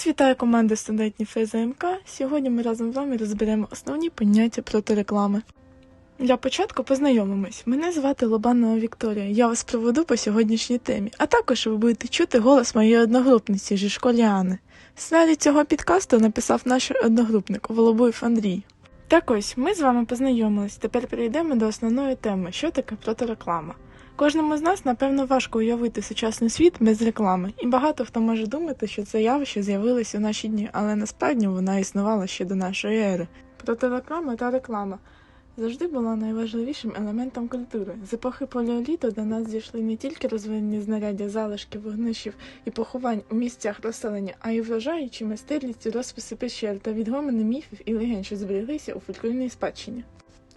Вас вітає команда студентів ФЗМК. Сьогодні ми разом з вами розберемо основні поняття проти реклами. Для початку познайомимось. Мене звати Лобанова Вікторія. Я вас проведу по сьогоднішній темі, а також ви будете чути голос моєї одногрупниці зі школи Сценарій цього підкасту написав наш одногрупник Волобуєв Андрій. Так ось ми з вами познайомились. Тепер перейдемо до основної теми, що таке протиреклама. Кожному з нас, напевно, важко уявити сучасний світ без реклами, і багато хто може думати, що це явище з'явилось у наші дні, але насправді вона існувала ще до нашої ери. Протиреклама та реклама завжди була найважливішим елементом культури. З епохи палеоліту до нас дійшли не тільки розвинені знаряддя залишків, вогнищів і поховань у місцях розселення, а й вражаючі майстерністю розписи пещер та відгомини міфів і легенд, що збереглися у фольклорній спадщині.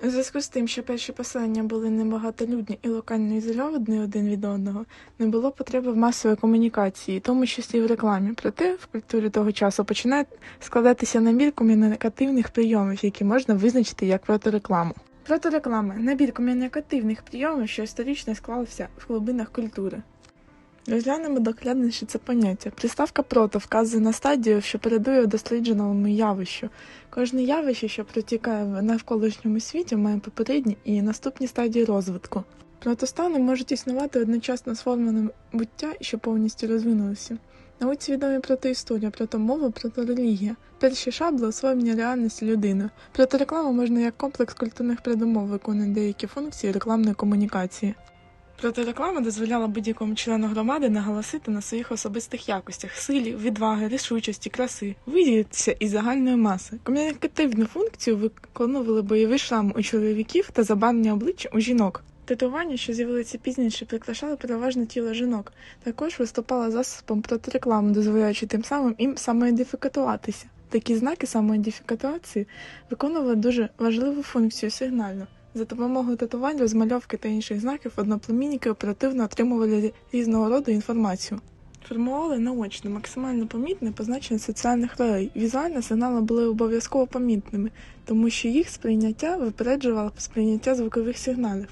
У зв'язку з тим, що перші поселення були небагатолюдні і локально ізольовані один від одного, не було потреби в масовій комунікації, тому числі в рекламі. Проте в культурі того часу починає складатися набір комунікативних прийомів, які можна визначити як протирекламу. Протиреклама набір комунікативних прийомів, що історично склався в глибинах культури. Розглянемо докладніше це поняття. Приставка прото вказує на стадію, що передує дослідженому явищу. Кожне явище, що протікає в навколишньому світі, має попередні і наступні стадії розвитку. Протостани можуть існувати одночасно з буття, що повністю розвинулися. Науці відомі протоісторія, протомова, проторелігія. Перші шабли освоєння реальності людини. Протиреклама можна як комплекс культурних передумов виконує деякі функції рекламної комунікації. Протиреклама дозволяла будь-якому члену громади наголосити на своїх особистих якостях, силі, відваги, рішучості, краси, виділитися із загальної маси. Комунікативну функцію виконували бойовий шрам у чоловіків та забарвлення обличчя у жінок. Татування, що з'явилися пізніше, прикрашали переважно тіло жінок. Також виступала засобом протиреклами, дозволяючи тим самим їм самоідентифікуватися. Такі знаки самоідентифікації виконували дуже важливу функцію сигнальну. За допомогою татувань, розмальовки та інших знаків одноплемінники оперативно отримували різного роду інформацію. Формували наочно, максимально помітне позначення соціальних ролей. Візуально сигнали були обов'язково помітними, тому що їх сприйняття випереджувало сприйняття звукових сигналів.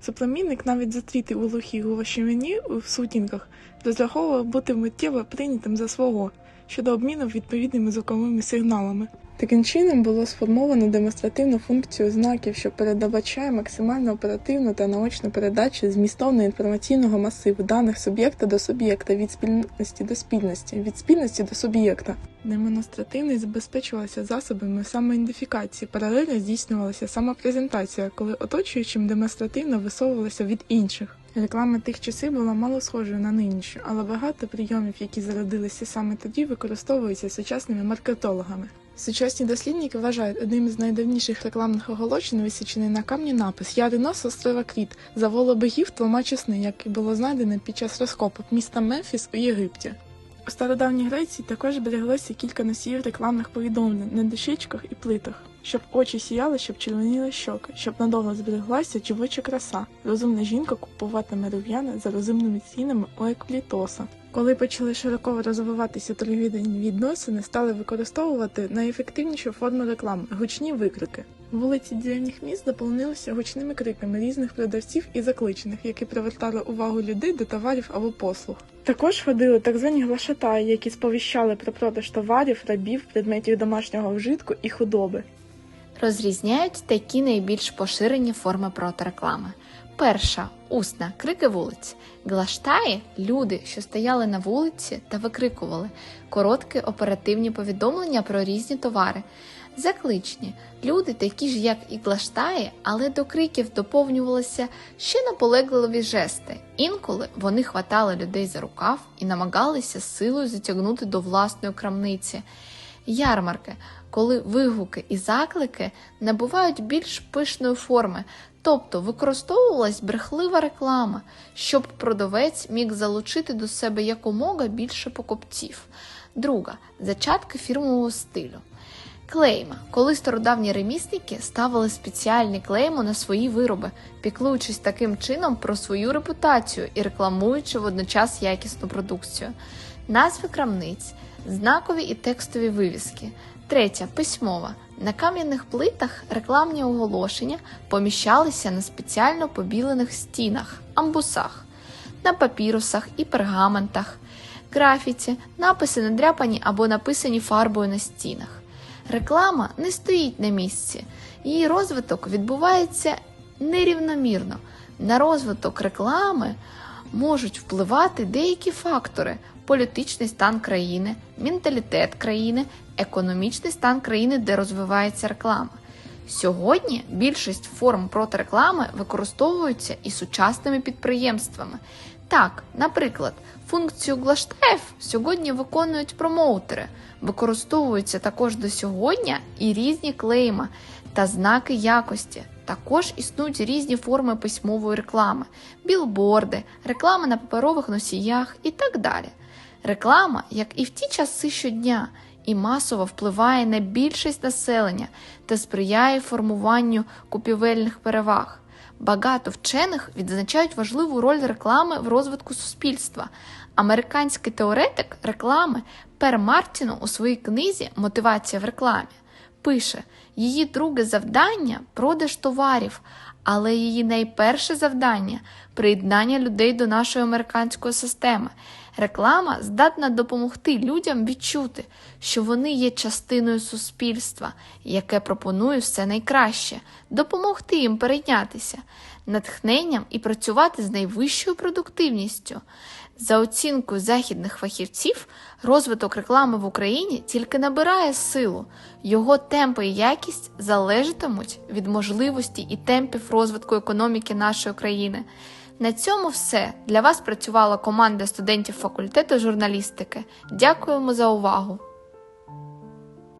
Соплемінник, навіть зустрітий у глухій гущавині в сутінках, розраховував бути миттєво прийнятим за свого щодо обміну відповідними звуковими сигналами. Таким чином було сформовано демонстративну функцію знаків, що передавачає максимально оперативну та наочну передачу змістовно інформаційного масиву даних суб'єкта до суб'єкта, від спільності до спільності, від спільності до суб'єкта. Демонстративність забезпечувалася засобами самоідентифікації, паралельно здійснювалася самопрезентація, коли оточуючим демонстративно висовувалося від інших. Реклама тих часів була мало схожою на нинішню, але багато прийомів, які зародилися саме тоді, використовуються сучасними маркетологами. Сучасні дослідники вважають одним з найдавніших рекламних оголошень висічений на камні напис Я ринос острова Кріт за воло богів тлумачу сни, який було знайдене під час розкопок міста Мемфіс у Єгипті. У стародавній Греції також береглося кілька носіїв рекламних повідомлень на дощечках і плитах, щоб очі сіяли, щоб червоніли щоки, щоб надовго збереглася чоловіча краса. Розумна жінка купуватиме рув'яна за розумними цінами у Еклітоса. Коли почали широко розвиватися торгівельні відносини, стали використовувати найефективніші форми реклами гучні викрики. Вулиці древніх міст заповнилися гучними криками різних продавців і закличених, які привертали увагу людей до товарів або послуг. Також ходили так звані глашатаї, які сповіщали про продаж товарів, рабів, предметів домашнього вжитку і худоби. Розрізняють такі найбільш поширені форми протиреклами. Перша усна крики вулиць. Глаштаї люди, що стояли на вулиці та викрикували короткі оперативні повідомлення про різні товари. Закличні люди, такі ж як і глаштаї, але до криків доповнювалися ще наполегливі жести. Інколи вони хватали людей за рукав і намагалися силою затягнути до власної крамниці. Ярмарки, коли вигуки і заклики набувають більш пишної форми, тобто використовувалась брехлива реклама, щоб продавець міг залучити до себе якомога більше покупців. Друга зачатки фірмового стилю. Клейма, коли стародавні ремісники ставили спеціальні клейми на свої вироби, піклуючись таким чином про свою репутацію і рекламуючи водночас якісну продукцію. Назви крамниць, знакові і текстові вивіски. Третя письмова. На кам'яних плитах рекламні оголошення поміщалися на спеціально побілених стінах, амбусах, на папірусах і пергаментах. графіті, написи надряпані або написані фарбою на стінах. Реклама не стоїть на місці, її розвиток відбувається нерівномірно. На розвиток реклами можуть впливати деякі фактори: політичний стан країни, менталітет країни, економічний стан країни, де розвивається реклама. Сьогодні більшість форм протиреклами використовуються і сучасними підприємствами. Так, наприклад, функцію глаштаїв сьогодні виконують промоутери, використовуються також до сьогодні і різні клейма та знаки якості. Також існують різні форми письмової реклами, білборди, реклама на паперових носіях і так далі. Реклама, як і в ті часи щодня, і масово впливає на більшість населення та сприяє формуванню купівельних переваг. Багато вчених відзначають важливу роль реклами в розвитку суспільства. Американський теоретик реклами Пер Мартіно у своїй книзі Мотивація в рекламі пише: її друге завдання продаж товарів, але її найперше завдання приєднання людей до нашої американської системи. Реклама здатна допомогти людям відчути, що вони є частиною суспільства, яке пропонує все найкраще, допомогти їм перейнятися, натхненням і працювати з найвищою продуктивністю. За оцінкою західних фахівців, розвиток реклами в Україні тільки набирає силу. Його темпи і якість залежатимуть від можливості і темпів розвитку економіки нашої країни. На цьому все. Для вас працювала команда студентів факультету журналістики. Дякуємо за увагу!